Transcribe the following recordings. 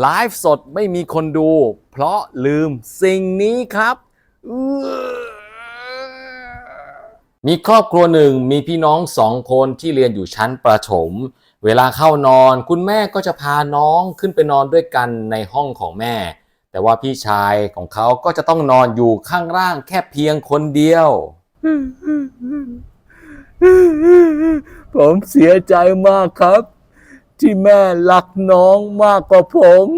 ไลฟ์สดไม่มีคนดู เพราะลืมสิ่งนี้ครับอื้อมีครอบครัวหนึ่งมีพี่น้องสองคนที่เรียนอยู่ชั้นประถม เวลาเข้านอนคุณแม่ก็จะพาน้องขึ้นไปนอนด้วยกันในห้องของแม่ แต่ว่าพี่ชายของเขาก็จะต้องนอนอยู่ข้างล่างแค่เพียงคนเดียว ผมเสียใจมากครับ ที่แม่รักน้องมากกว่าผม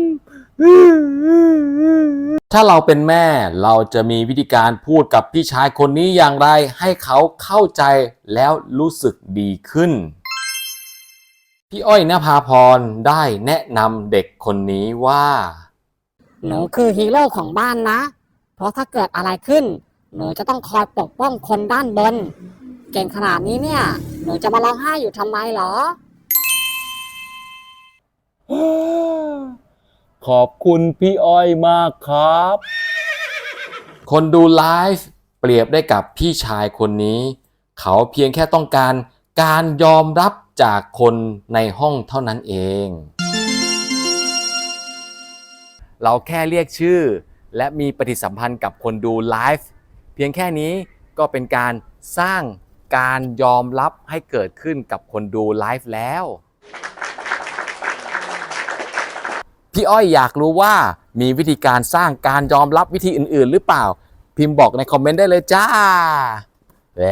ถ้าเราเป็นแม่เราจะมีวิธีการพูดกับพี่ชายคนนี้อย่างไร ให้เขาเข้าใจแล้วรู้สึกดีขึ้น พี่อ้อยนภาพรได้แนะนำเด็กคนนี้ว่า หนูคือฮีโร่ของบ้านนะ เพราะถ้าเกิดอะไรขึ้น หนูจะต้องคอยปกป้องคนด้านบน เก่งขนาดนี้เนี่ย หนูจะมาร้องไห้อยู่ทำไมเหรอ ขอบคุณพี่อ้อยมากครับ คนดูไลฟ์เปรียบได้กับพี่ชายคนนี้ เขาเพียงแค่ต้องการการยอมรับจากคนในห้องเท่านั้นเอง เราแค่เรียกชื่อ และมีปฏิสัมพันธ์กับคนดูไลฟ์เพียงแค่นี้ก็เป็นการสร้างการยอมรับให้เกิดขึ้นกับคนดูไลฟ์แล้ว พี่อ้อยอยากรู้ว่ามีวิธีการสร้างการยอมรับวิธีอื่น ๆ หรือเปล่า พิมพ์บอกในคอมเมนต์ได้เลยจ้าแหว